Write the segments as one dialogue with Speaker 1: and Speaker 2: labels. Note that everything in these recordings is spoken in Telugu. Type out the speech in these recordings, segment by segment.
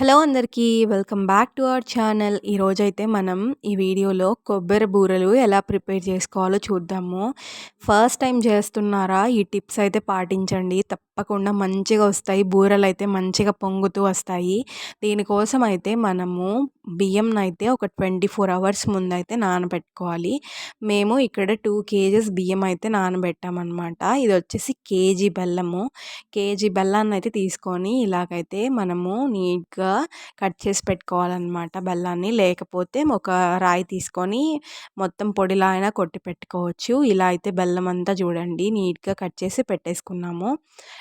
Speaker 1: హలో అందరికీ welcome back to our channel. ఈరోజైతే మనం ఈ వీడియోలో కొబ్బరి బూరెలు ఎలా ప్రిపేర్ చేసుకోవాలో చూద్దాము. ఫస్ట్ టైం చేస్తున్నారా? ఈ టిప్స్ అయితే పాటించండి. తప్పకుండా మంచిగా వస్తాయి. బూరలు అయితే మంచిగా పొంగుతూ వస్తాయి. దీనికోసం అయితే మనము బియ్యం అయితే ఒక ట్వంటీ ఫోర్ అవర్స్ ముందు అయితే నానబెట్టుకోవాలి. మేము ఇక్కడ టూ కేజెస్ బియ్యం అయితే నానబెట్టామన్నమాట. ఇది వచ్చేసి కేజీ బెల్లము. కేజీ బెల్లాన్ని అయితే తీసుకొని ఇలాగైతే మనము నీట్గా కట్ చేసి పెట్టుకోవాలన్నమాట బెల్లాన్ని. లేకపోతే ఒక రాయి తీసుకొని మొత్తం పొడిలా అయినా కొట్టి పెట్టుకోవచ్చు. ఇలా అయితే బెల్లం అంతా చూడండి నీట్గా కట్ చేసి పెట్టేసుకున్నాము.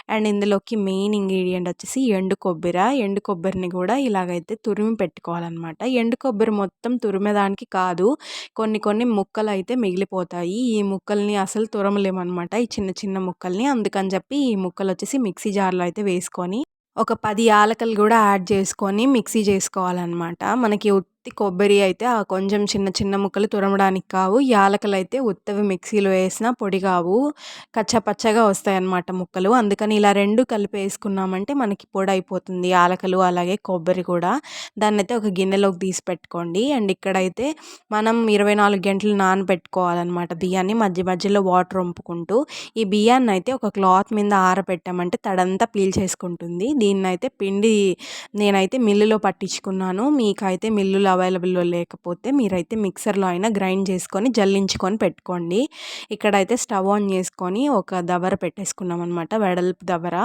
Speaker 1: అండ్ ఇందులోకి మెయిన్ ఇంగ్రీడియంట్ వచ్చేసి ఎండు కొబ్బరి. ఎండు కొబ్బరిని కూడా ఇలాగైతే తురిమి పెట్టుకోవాలన్నమాట. ఎండు కొబ్బరి మొత్తం తురిమేదానికి కాదు కొన్ని కొన్ని ముక్కలు అయితే మిగిలిపోతాయి. ఈ ముక్కల్ని అసలు తురమలేమన్నమాట. ఈ చిన్న చిన్న ముక్కల్ని అందుకని చెప్పి ఈ ముక్కలు వచ్చేసి మిక్సీ జార్లో అయితే వేసుకొని ఒక పది యాలకలు కూడా యాడ్ చేసుకొని మిక్సీ చేసుకోవాలన్నమాట. మనకి ఉత్తి కొబ్బరి అయితే ఆ కొంచెం చిన్న చిన్న ముక్కలు తురమడానికి కావు. యాలకలు అయితే ఉత్తవి మిక్సీలో వేసిన పొడి కావు. కచ్చపచ్చగా వస్తాయన్నమాట ముక్కలు. అందుకని ఇలా రెండు కలిపి వేసుకున్నామంటే మనకి పొడి అయిపోతుంది. యాలకలు అలాగే కొబ్బరి కూడా. దాన్ని అయితే ఒక గిన్నెలోకి తీసి పెట్టుకోండి. అండ్ ఇక్కడైతే మనం ఇరవై నాలుగు గంటలు నానబెట్టుకోవాలన్నమాట బియ్యాన్ని. మధ్య మధ్యలో వాటర్ వంపుకుంటూ ఈ బియ్యాన్ని అయితే ఒక క్లాత్ మీద ఆరబెట్టామంటే తడంతా పీల్చేసుకుంటుంది దీన్ని అయితే పిండి నేనైతే మిల్లులో పట్టించుకున్నాను. మీకైతే మిల్లులో అవైలబుల్లో లేకపోతే మీరైతే మిక్సర్లో అయినా గ్రైండ్ చేసుకొని జల్లించుకొని పెట్టుకోండి. ఇక్కడైతే స్టవ్ ఆన్ చేసుకొని ఒక దవర పెట్టేసుకున్నాం అనమాట వెడల్పు దవర.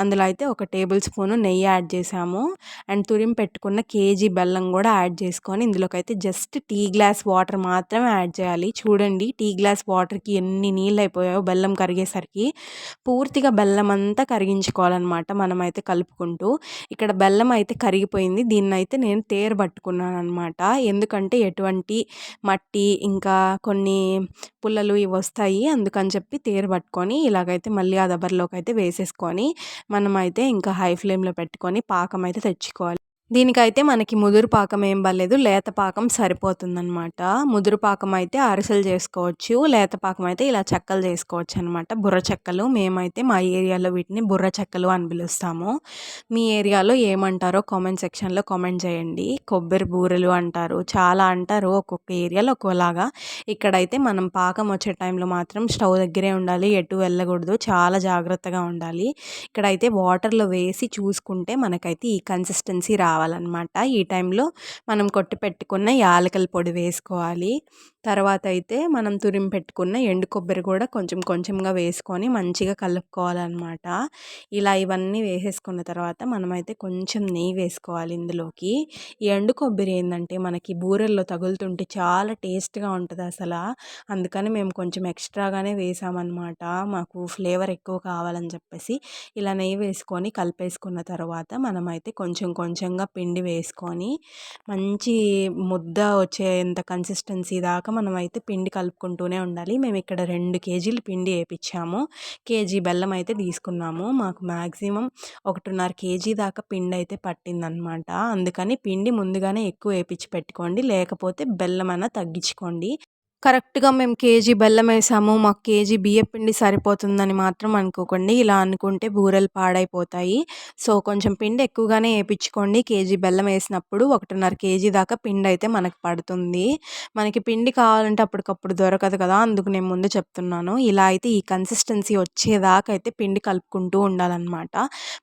Speaker 1: అందులో అయితే ఒక టేబుల్ స్పూన్ నెయ్యి యాడ్ చేసాము. అండ్ తురిం పెట్టుకున్న కేజీ బెల్లం కూడా యాడ్ చేసుకొని ఇందులోకైతే జస్ట్ టీ గ్లాస్ వాటర్ మాత్రమే యాడ్ చేయాలి. చూడండి టీ గ్లాస్ వాటర్కి ఎన్ని నీళ్ళు అయిపోయాయో బెల్లం కరిగేసరికి. పూర్తిగా బెల్లం అంతా కరిగించుకోవాలన్నమాట మనమైతే కలుపుకుంటూ. ఇక్కడ బెల్లం అయితే కరిగిపోయింది. దీన్ని అయితే నేను తేరు పట్టుకున్నాను అనమాట ఎందుకంటే ఎటువంటి మట్టి ఇంకా కొన్ని పుల్లలు ఇవి వస్తాయి. అందుకని చెప్పి తేరు పట్టుకొని ఇలాగైతే మళ్ళీ ఆ దబర్లోకి అయితే వేసేసుకొని మనమైతే ఇంకా హై ఫ్లేమ్లో పెట్టుకొని పాకం అయితే తెచ్చుకోవాలి. దీనికైతే మనకి ముదురు పాకం ఏం పర్లేదు లేత పాకం సరిపోతుందనమాట ముదురు పాకం అయితే అరిసెలు చేసుకోవచ్చు లేత పాకం అయితే ఇలా చెక్కలు చేసుకోవచ్చు అనమాట బుర్ర చెక్కలు మేమైతే మా ఏరియాలో వీటిని బుర్ర చెక్కలు అని పిలుస్తాము. మీ ఏరియాలో ఏమంటారో కామెంట్ సెక్షన్లో కామెంట్ చేయండి. కొబ్బరి బూరెలు అంటారు చాలా అంటారు ఒక్కొక్క ఏరియాలో ఒక్కోలాగా. ఇక్కడైతే మనం పాకం వచ్చే టైంలో మాత్రం స్టవ్ దగ్గరే ఉండాలి ఎటు వెళ్ళకూడదు చాలా జాగ్రత్తగా ఉండాలి. ఇక్కడైతే వాటర్లో వేసి చూసుకుంటే మనకైతే ఈ కన్సిస్టెన్సీ రా కావాలన్నమాట. ఈ టైంలో మనం కొట్టి పెట్టుకున్న యాలకల పొడి వేసుకోవాలి. తర్వాత అయితే మనం తురిమి పెట్టుకున్న ఎండు కొబ్బరి కూడా కొంచెం కొంచెంగా వేసుకొని మంచిగా కలుపుకోవాలన్నమాట. ఇలా ఇవన్నీ వేసేసుకున్న తర్వాత మనమైతే కొంచెం నెయ్యి వేసుకోవాలి ఇందులోకి. ఈ ఎండు కొబ్బరి ఏంటంటే మనకి బూరెల్లో తగులుతుంటే చాలా టేస్ట్గా ఉంటుంది అసలు. అందుకని మేము కొంచెం ఎక్స్ట్రాగానే వేసామన్నమాట. మాకు ఫ్లేవర్ ఎక్కువ కావాలని చెప్పేసి ఇలా నెయ్యి వేసుకొని కలిపేసుకున్న తర్వాత మనమైతే కొంచెం కొంచెంగా పిండి వేసుకొని మంచి ముద్ద వచ్చేంత కన్సిస్టెన్సీ దాకా మనం అయితే పిండి కలుపుకుంటూనే ఉండాలి. మేము ఇక్కడ రెండు కేజీలు పిండి వేయించాము కేజీ బెల్లం అయితే తీసుకున్నాము. మాకు మ్యాక్సిమం ఒకటిన్నర కేజీ దాకా పిండి అయితే పట్టిందనమాట. అందుకని పిండి ముందుగానే ఎక్కువ వేయించి పెట్టుకోండి. లేకపోతే బెల్లం అన్న తగ్గించుకోండి. కరెక్ట్గా మేము కేజీ బెల్లం వేసాము మాకు కేజీ బియ్యం పిండి సరిపోతుందని మాత్రం అనుకోకండి. ఇలా అనుకుంటే బూరెలు పాడైపోతాయి. సో కొంచెం పిండి ఎక్కువగానే వేయించుకోండి. కేజీ బెల్లం వేసినప్పుడు ఒకటిన్నర కేజీ దాకా పిండి అయితే మనకు పడుతుంది. మనకి పిండి కావాలంటే అప్పటికప్పుడు దొరకదు కదా అందుకు నేను ముందు చెప్తున్నాను. ఇలా అయితే ఈ కన్సిస్టెన్సీ వచ్చేదాకా అయితే పిండి కలుపుకుంటూ ఉండాలన్నమాట.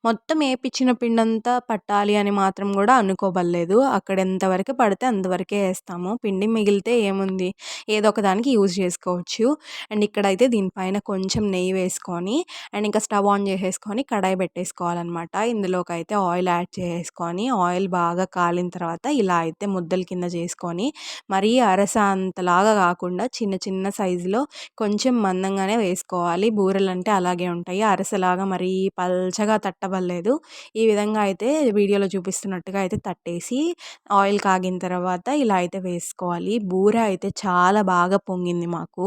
Speaker 1: మొత్తం వేపించిన పిండి అంతా పట్టాలి అని మాత్రం కూడా అనుకోబడలేదు. అక్కడ ఎంతవరకు పడితే అంతవరకే వేస్తాము. పిండి మిగిలితే ఏముంది? ఏదో ఒకదానికి యూజ్ చేసుకోవచ్చు. అండ్ ఇక్కడైతే దీనిపైన కొంచెం నెయ్యి వేసుకొని అండ్ ఇంకా స్టవ్ ఆన్ చేసేసుకొని కడాయి పెట్టేసుకోవాలన్నమాట. ఇందులోకి అయితే ఆయిల్ యాడ్ చేసుకొని ఆయిల్ బాగా కాలిన తర్వాత ఇలా అయితే ముద్దల కింద చేసుకొని మరీ అరస అంతలాగా కాకుండా చిన్న చిన్న సైజులో కొంచెం మందంగానే వేసుకోవాలి. బూరెలు అంటే అలాగే ఉంటాయి. అరసలాగా మరీ పల్చగా తట్టబడలేదు. ఈ విధంగా అయితే వీడియోలో చూపిస్తున్నట్టుగా అయితే తట్టేసి ఆయిల్ కాగిన తర్వాత ఇలా అయితే వేసుకోవాలి. బూర అయితే చాలా బాగా పొంగింది మాకు.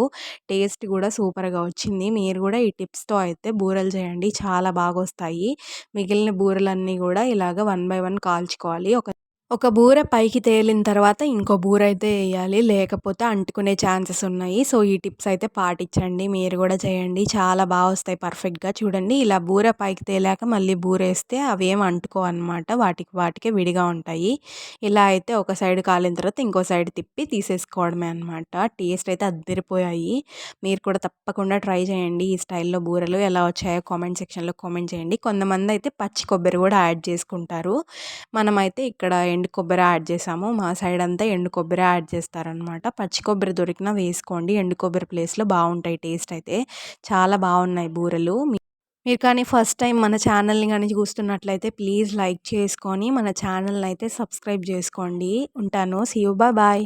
Speaker 1: టేస్ట్ కూడా సూపర్గా వచ్చింది. మీరు కూడా ఈ టిప్స్తో అయితే బూరెలు చేయండి. చాలా బాగా వస్తాయి మిగిలిన బూరెలన్నీ కూడా ఇలాగ వన్ బై వన్ కాల్చుకోవాలి. ఒక ఒక బూర పైకి తేలిన తర్వాత ఇంకో బూర అయితే వేయాలి. లేకపోతే అంటుకునే ఛాన్సెస్ ఉన్నాయి. సో ఈ టిప్స్ అయితే పాటించండి. మీరు కూడా చేయండి. చాలా బాగా వస్తాయి. పర్ఫెక్ట్గా చూడండి. ఇలా బూర పైకి తేలాక మళ్ళీ బూర వేస్తే అవి ఏం అంటుకోవన్నమాట వాటికి వాటికే విడిగా ఉంటాయి. ఇలా అయితే ఒక సైడ్ కాలిన తర్వాత ఇంకో సైడ్ తిప్పి తీసేసుకోవడమే అనమాట టేస్ట్ అయితే అద్దరిపోయాయి. మీరు కూడా తప్పకుండా ట్రై చేయండి. ఈ స్టైల్లో బూరెలు ఎలా వచ్చాయో కామెంట్ సెక్షన్లో కామెంట్ చేయండి. కొంతమంది అయితే పచ్చి కొబ్బరి కూడా యాడ్ చేసుకుంటారు. మనమైతే ఇక్కడ ఎండు కొబ్బరి యాడ్ చేసాము. మా సైడ్ అంతా ఎండు కొబ్బరి యాడ్ చేస్తారనమాట పచ్చి కొబ్బరి దొరికినా వేసుకోండి. ఎండు కొబ్బరి ప్లేస్లో బాగుంటాయి టేస్ట్ అయితే. చాలా బాగున్నాయి బూరెలు. మీరు కానీ ఫస్ట్ టైం మన ఛానల్ని కానీ చూస్తున్నట్లయితే ప్లీజ్ లైక్ చేసుకొని మన ఛానల్ని అయితే సబ్స్క్రైబ్ చేసుకోండి. ఉంటాను. See you. బాయ్